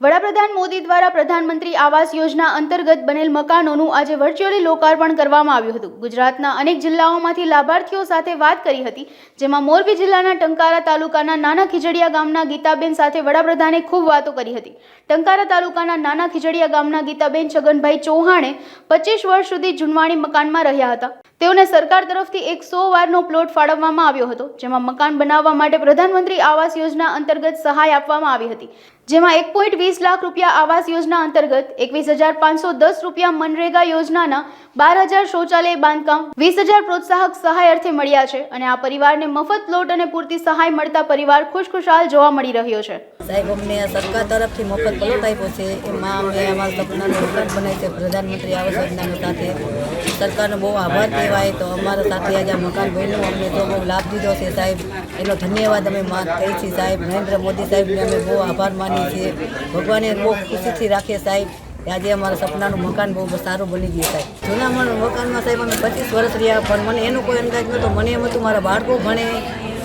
વડાપ્રધાન મોદી દ્વારા પ્રધાનમંત્રી આવાસ યોજના અંતર્ગત બનેલ મકાનોનું આજે વર્ચ્યુઅલી લોકાર્પણ કરવામાં આવ્યું હતું. ગુજરાતના અનેક જિલ્લાઓમાંથી લાભાર્થીઓ સાથે વાત કરી હતી, જેમાં મોરબી જિલ્લાના ટંકારા તાલુકાના નાના ખીજડીયા ગામના ગીતાબેન સાથે વડાપ્રધાને ખૂબ વાતો કરી હતી. ટંકારા તાલુકાના નાના ખીજડીયા ગામના ગીતાબેન છગનભાઈ ચૌહાણે પચીસ વર્ષ સુધી જુનવાણી મકાનમાં રહ્યા હતા. તેઓને સરકાર તરફથી એક સો વારનો પ્લોટ ફાળવવામાં આવ્યો હતો, જેમાં મકાન બનાવવા માટે પ્રધાનમંત્રી આવાસ યોજના અંતર્ગત સહાય આપવામાં આવી હતી. જેમાં એક પોઈન્ટ વીસ લાખ રૂપિયા આવાસ યોજના અંતર્ગત એકવીસ હજાર પાંચસો દસ રૂપિયા મનરેગા યોજનાના બાર હજાર શૌચાલય બાંધકામ, વીસ હજાર પ્રોત્સાહક સહાય અર્થે મળ્યા છે અને આ પરિવારને મફત પ્લોટ અને પૂરતી સહાય મળતા પરિવાર ખુશખુશાલ જોવા મળી રહ્યો છે. સાહેબ, અમને સરકાર તરફથી મફત પ્લોટ આપ્યો છે. એમાં અમે અમારા સપનાનું મકાન બનાવી છે. પ્રધાનમંત્રી આવાસ યોજનાની સાથે સરકારનો બહુ આભાર કહેવાય. તો અમારા સાથે આજે આ મકાન બન્યું અમને તો બહુ લાભ દીધો છે સાહેબ. એનો ધન્યવાદ અમે માન કહી છીએ સાહેબ. નરેન્દ્ર મોદી સાહેબને અમે બહુ આભાર માનીએ છીએ ભગવાને બહુ ખુશીથી રાખે સાહેબ. આજે અમારા સપનાનું મકાન બહુ સારું બની ગયું સાહેબ. જૂના મકાનમાં સાહેબ અમે પચીસ વર્ષ રહ્યા, પણ મને એનો કોઈ અંદાજ નહોતો. મને એમ હતું, મારા બાળકો ભણે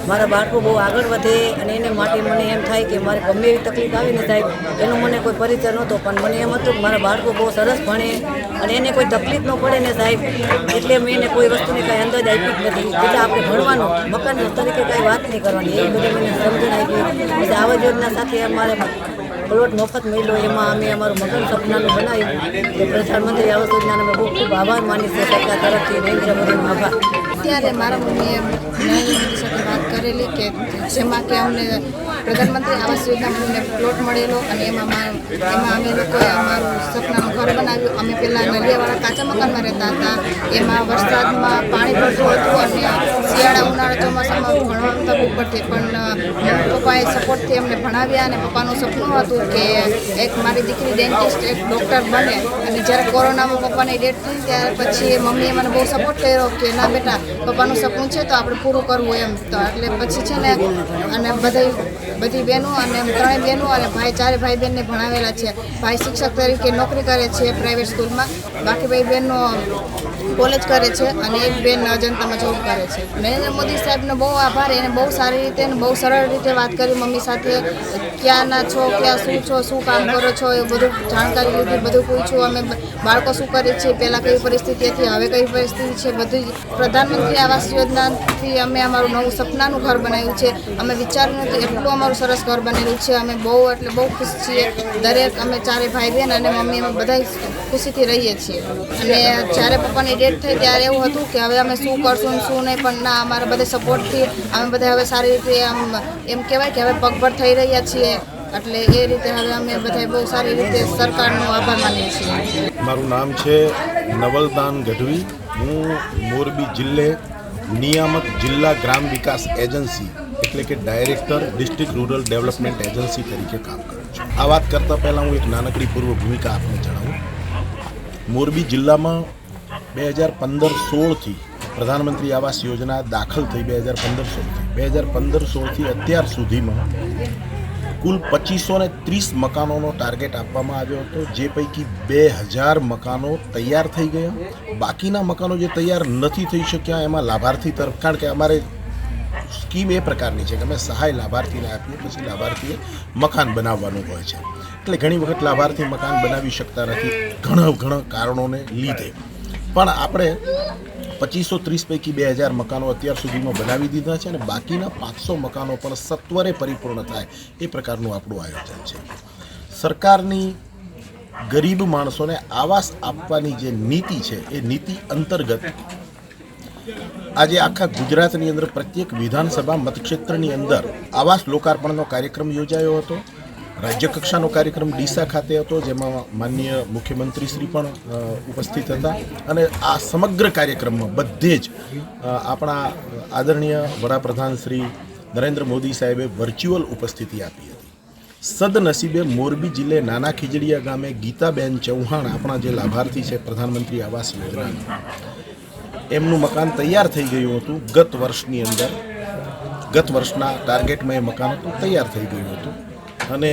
મારા બાળકો બહુ આગળ વધે અને એને માટે મને એમ થાય કે મારે ગમે એવી તકલીફ આવી ને સાહેબ, એનો મને કોઈ પરિચય નહોતો, પણ મને એમ હતું કે મારા બાળકો બહુ સરસ ભણે અને એને કોઈ તકલીફ ન પડે ને સાહેબ, એટલે મેં એને કોઈ વસ્તુની કાંઈ અંદાજ આપી જ નથી. એટલે આપણે ભણવાનું મકાન તરીકે કાંઈ વાત નહીં કરવાની, એ બધું મને સમજણ આપી. પછી આવા યોજના સાથે અમારે પ્લોટ મફત મળ્યો, એમાં અમે અમારું મકાન સપનાનું બનાવ્યું. તો પ્રધાનમંત્રી આવાસ યોજનાનો અમે બહુ ખૂબ આભાર માની છે. સરકાર તરફથી નરેન્દ્ર મોદીનો આભાર ત્યારે મારા મમ્મીએ નરેન્દ્ર મોદી સાથે વાત કરેલી કે જેમાં કે અમને પ્રધાનમંત્રી આવાસ યોજનામાં અમને પ્લોટ મળેલો અને એમાં એમાં અમે લોકોએ અમારું સપનાનું ઘર બનાવ્યું. અમે પહેલાં નલિયાવાળા કાચા મકાનમાં રહેતા હતા. એમાં વરસાદમાં પાણી ભરતું હતું અને શિયાળા ઉનાળા ચોમાસામાં ભણવાનું તકલીફ પડતી પણ મમ્મી પપ્પાએ સપોર્ટથી અમને ભણાવ્યા અને પપ્પાનું સપનું હતું કે એક મારી દીકરી ડેન્ટિસ્ટ એક ડૉક્ટર બને. અને જ્યારે કોરોનામાં પપ્પાની ડેટ થઈ, ત્યારે પછી મમ્મીએ મને બહુ સપોર્ટ કર્યો કે, ના બેટા, પપ્પાનું સપનું છે તો આપણે પૂરું કરવું એમ. તો એટલે પછી છે ને, અને બધી બધી બહેનો અને ત્રણેય બહેનો અને ભાઈ, ચારે ભાઈ બહેનને ભણાવેલા છે. ભાઈ શિક્ષક તરીકે નોકરી કરે છે પ્રાઇવેટ સ્કૂલમાં બાકી ભાઈ બહેનો કોલેજ કરે છે અને એક બેન અજંતામાં જોબ કરે છે. નરેન્દ્ર મોદી સાહેબનો બહુ આભાર, એને બહુ સારી રીતે અને બહુ સરળ રીતે વાત કરી મમ્મી સાથે, ક્યાંના છો, ક્યાં શું છો, શું કામ કરો છો, એ બધું જાણકારી લીધી, બધું પૂછ્યું. અમે બાળકો શું કરે છે, પહેલાં કઈ પરિસ્થિતિ હતી, હવે કઈ પરિસ્થિતિ છે, બધું પ્રધાનમંત્રી આવાસ યોજનાથી અમે અમારું નવું સપનાનું ઘર બનાવ્યું છે. અમે વિચાર્યું નથી એટલું અમારું સરસ ઘર બનેલું છે. અમે બહુ, એટલે બહુ ખુશ છીએ. દરેક અમે ચારે ભાઈ બહેન અને મમ્મી અમે બધા ખુશીથી રહીએ છીએ. અને જ્યારે પપ્પાની ડેથ થઈ ત્યારે એવું હતું કે હવે અમે શું કરશું શું નહીં, પણ ના, અમારા બધા સપોર્ટથી અમે બધા હવે સારી રીતે આમ, એમ કહેવાય કે હવે પગભર થઈ રહ્યા છીએ. એટલે એ રીતે હવે અમે બધા બહુ સારી રીતે સરકારનો આભાર માનીએ છીએ. મારું નામ છે નવલદાન ગઢવી. હું મોરબી જિલ્લે નિયામક જિલ્લા ગ્રામ વિકાસ એજન્સી, એટલે કે director district rural development agency તરીકે કામ કરું છું. આ વાત કરતાં પહેલાં હું એક નાનકડી પૂર્વ ભૂમિકા આપને જણાવું. મોરબી જિલ્લામાં બે હજાર પંદર સોળથી પ્રધાનમંત્રી આવાસ યોજના દાખલ થઈ બે હજાર પંદર સોળથી. બે હજાર પંદર સોળથી અત્યાર સુધીમાં કુલ પચીસો ને ત્રીસ મકાનોનો ટાર્ગેટ આપવામાં આવ્યો હતો, જે પૈકી બે હજાર મકાનો તૈયાર થઈ ગયા. બાકીના મકાનો જે તૈયાર નથી થઈ શક્યા, એમાં લાભાર્થી તરફ, કારણ કે અમારે સ્કીમ એ પ્રકારની છે કે અમે સહાય લાભાર્થીને આપીએ, પછી લાભાર્થીએ મકાન બનાવવાનું હોય છે. એટલે ઘણી વખત લાભાર્થી મકાન બનાવી શકતા નથી ઘણા ઘણા કારણોને લીધે. પણ આપણે પચીસો ત્રીસ પૈકી બે હજાર મકાનો અત્યાર સુધીમાં બનાવી દીધા છે અને બાકીના પાંચસો મકાનો પણ સત્વરે પરિપૂર્ણ થાય એ પ્રકારનું આપણું આયોજન છે. સરકારની ગરીબ માણસોને આવાસ આપવાની જે નીતિ છે, એ નીતિ અંતર્ગત આજે આખા ગુજરાતની અંદર પ્રત્યેક વિધાનસભા મતક્ષેત્રની અંદર આવાસ લોકાર્પણનો કાર્યક્રમ યોજાયો હતો. રાજ્ય કક્ષાનો કાર્યક્રમ ડીસા ખાતે હતો, જેમાં માનનીય મુખ્યમંત્રી શ્રી પણ ઉપસ્થિત હતા. અને આ સમગ્ર કાર્યક્રમમાં બધે જ આપણા આદરણીય વડાપ્રધાન શ્રી નરેન્દ્ર મોદી સાહેબે વર્ચ્યુઅલ ઉપસ્થિતિ આપી હતી. સદનસીબે મોરબી જિલ્લે નાના ખીજડીયા ગામે ગીતાબેન ચૌહાણ આપણા જે લાભાર્થી છે પ્રધાનમંત્રી આવાસ યોજના એમનું મકાન તૈયાર થઈ ગયું હતું ગત વર્ષની અંદર. ગત વર્ષના ટાર્ગેટમાં એ મકાન હતું, તૈયાર થઈ ગયું હતું. અને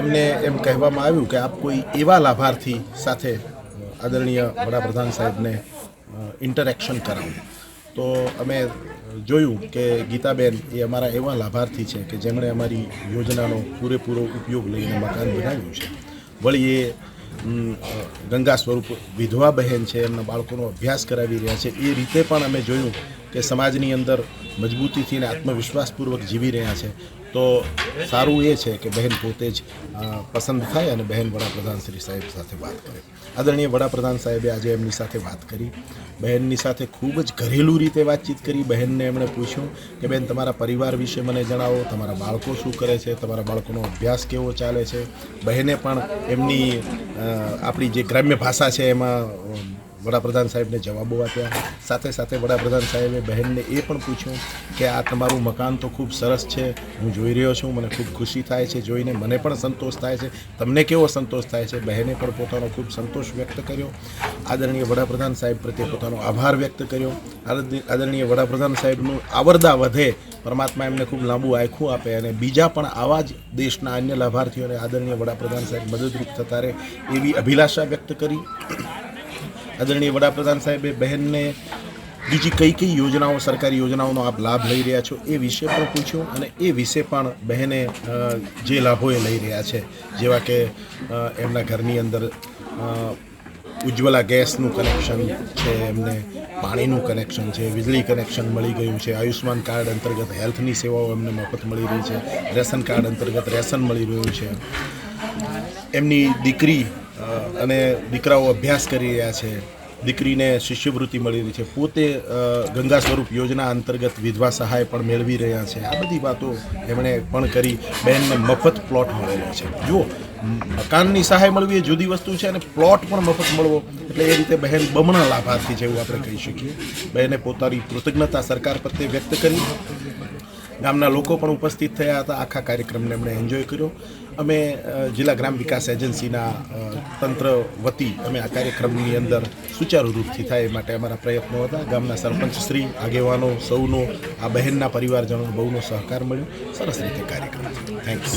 અમને એમ કહેવામાં આવ્યું કે આપ કોઈ એવા લાભાર્થી સાથે આદરણીય વડાપ્રધાન સાહેબને ઇન્ટરેક્શન કરાવું. તો અમે જોયું કે ગીતાબેન એ અમારા એવા લાભાર્થી છે કે જેમણે અમારી યોજનાનો પૂરેપૂરો ઉપયોગ લઈને મકાન બનાવ્યું છે. વળી એ ગંગા સ્વરૂપ વિધવા બહેન છે, એમના બાળકોનો અભ્યાસ કરાવી રહ્યા છે. એ રીતે પણ અમે જોયું કે સમાજની અંદર મજબૂતીથી અને આત્મવિશ્વાસપૂર્વક જીવી રહ્યા છે, તો સારું એ છે કે બહેન પોતે જ પસંદ થાય અને બહેન વડાપ્રધાન શ્રી સાહેબ સાથે વાત કરે. આદરણીય વડાપ્રધાન સાહેબે આજે એમની સાથે વાત કરી. બહેનની સાથે ખૂબ જ ઘરેલું રીતે વાતચીત કરી. બહેનને એમણે પૂછ્યું કે બેન તમારા પરિવાર વિશે મને જણાવો. તમારા બાળકો શું કરે છે? તમારા બાળકોનો અભ્યાસ કેવો ચાલે છે? બહેને પણ એમની આપણી જે ગ્રામ્ય ભાષા છે એમાં વડાપ્રધાન સાહેબને જવાબો આપ્યા. સાથે સાથે વડાપ્રધાન સાહેબે બહેનને એ પણ પૂછ્યું કે આ તમારું મકાન તો ખૂબ સરસ છે, હું જોઈ રહ્યો છું, મને ખૂબ ખુશી થાય છે, જોઈને મને પણ સંતોષ થાય છે. તમને કેવો સંતોષ થાય છે? બહેને પણ પોતાનો ખૂબ સંતોષ વ્યક્ત કર્યો. આદરણીય વડાપ્રધાન સાહેબ પ્રત્યે પોતાનો આભાર વ્યક્ત કર્યો. આદરણી- આદરણીય વડાપ્રધાન સાહેબનું આવરદા વધે. પરમાત્મા એમને ખૂબ લાંબુ આખું આપે અને બીજા પણ આવા જ દેશના અન્ય લાભાર્થીઓને આદરણીય વડાપ્રધાન સાહેબ મદદરૂપ થતા રહે એવી અભિલાષા વ્યક્ત કરી. આદરણીય વડાપ્રધાન સાહેબે બહેનને બીજી કઈ કઈ યોજનાઓ, સરકારી યોજનાઓનો આપ લાભ લઈ રહ્યા છો એ વિશે પણ પૂછ્યું અને એ વિશે પણ બહેને જે લાભો એ લઈ રહ્યા છે, જેવા કે એમના ઘરની અંદર ઉજ્જવલા ગેસનું કનેક્શન છે, એમને પાણીનું કનેક્શન છે, વીજળી કનેક્શન મળી ગયું છે આયુષ્માન કાર્ડ અંતર્ગત હેલ્થની સેવાઓ એમને મફત મળી રહી છે, રેશન કાર્ડ અંતર્ગત રેશન મળી રહ્યું છે. એમની દીકરી અને દીકરાઓ અભ્યાસ કરી રહ્યા છે. દીકરીને શિષ્યવૃત્તિ મળી રહી છે. પોતે ગંગા સ્વરૂપ યોજના અંતર્ગત વિધવા સહાય પણ મેળવી રહ્યા છે. આ બધી વાતો એમણે પણ કરી. બહેનને મફત પ્લોટ મળેલો છે. જુઓ, મકાનની સહાય મળવી એ જુદી વસ્તુ છે અને પ્લોટ પણ મફત મળવો એટલે એ રીતે બહેન બમણા લાભાર્થી છે એવું આપણે કહી શકીએ. બહેને પોતાની કૃતજ્ઞતા સરકાર પ્રત્યે વ્યક્ત કરી. ગામના લોકો પણ ઉપસ્થિત થયા હતા. આખા કાર્યક્રમને એમણે એન્જોય કર્યો. અમે જિલ્લા ગ્રામ વિકાસ એજન્સીના તંત્ર વતી અમે આ કાર્યક્રમની અંદર સુચારુ રૂપથી થાય એ માટે અમારા પ્રયત્નો હતા. ગામના સરપંચ શ્રી, આગેવાનો, સૌનો, આ બહેનના પરિવારજનો બહુનો સહકાર મળ્યો. સરસ રીતે કાર્યક્રમ થેન્ક્સ